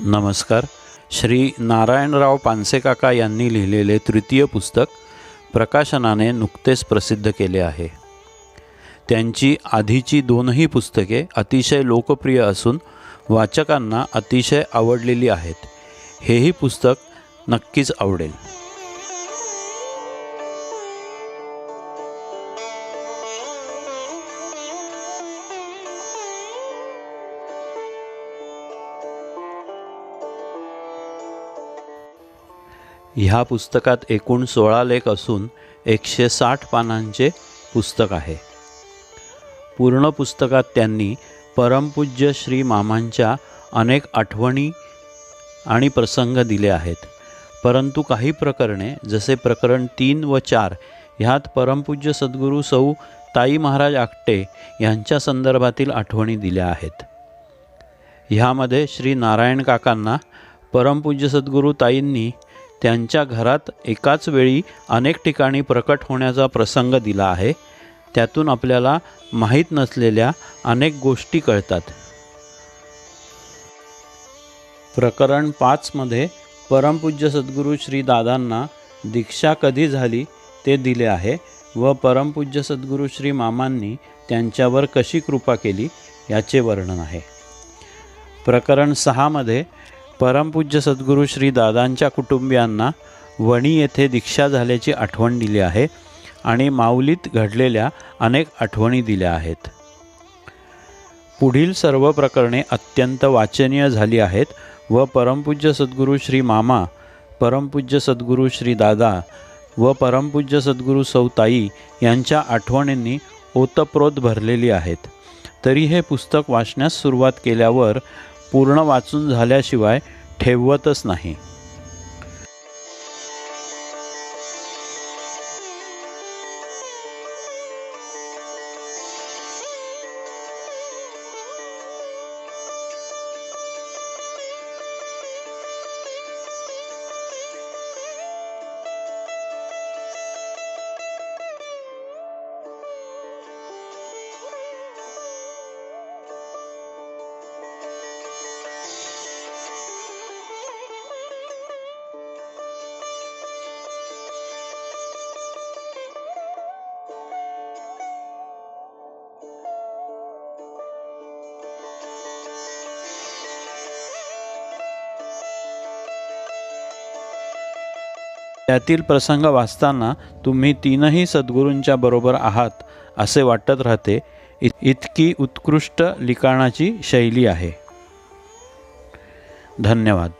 नमस्कार. श्री नारायणराव पानसेकाका यांनी लिहिलेले तृतीय पुस्तक प्रकाशनाने नुकतेच प्रसिद्ध केले आहे. त्यांची आधीची दोनही पुस्तके अतिशय लोकप्रिय असून वाचकांना अतिशय आवडलेली आहेत. हेही पुस्तक नक्कीच आवडेल. ह्या पुस्तकात एकूण सोळा लेख असून एकशे साठ पानांचे पुस्तक आहे. पूर्ण पुस्तकात त्यांनी परमपूज्य श्री मामांच्या अनेक आठवणी आणि प्रसंग दिले आहेत. परंतु काही प्रकरणे जसे प्रकरण तीन व चार ह्यात परमपूज्य सद्गुरू सौ ताई महाराज आकटे यांच्या संदर्भातील आठवणी दिल्या आहेत. ह्यामध्ये श्री नारायण काकांना परमपूज्य सद्गुरू ताईंनी त्यांच्या घरात एकाच वेळी अनेक ठिकाणी प्रकट होण्याचा प्रसंग दिला आहे. त्यातून आपल्याला माहीत नसलेल्या अनेक गोष्टी कळतात. प्रकरण पाचमध्ये परमपूज्य सद्गुरू श्री दादांना दीक्षा कधी झाली ते दिले आहे व परमपूज्य सद्गुरू श्री मामांनी त्यांच्यावर कशी कृपा केली याचे वर्णन आहे. प्रकरण सहामध्ये परमपूज्य सद्गुरू श्री दादांच्या कुटुंबियांना वणी येथे दीक्षा झाल्याची आठवण दिली आहे आणि माऊलीत घडलेल्या अनेक आठवणी दिल्या आहेत. पुढील सर्व प्रकरणे अत्यंत वाचनीय झाली आहेत व परमपूज्य सद्गुरू श्री मामा परमपूज्य सद्गुरू श्री दादा व परमपूज्य सद्गुरू सौताई यांच्या आठवणींनी ओतप्रोत भरलेली आहेत. तरी हे पुस्तक वाचण्यास सुरुवात केल्यावर पूर्ण वाचून झाल्याशिवाय ठेवतच नाही. त्यातील प्रसंग वाचताना तुम्ही तीनही सद्गुरूंच्या बरोबर आहात असे वाटत राहते. इत इतकी उत्कृष्ट लिखाणाची शैली आहे. धन्यवाद.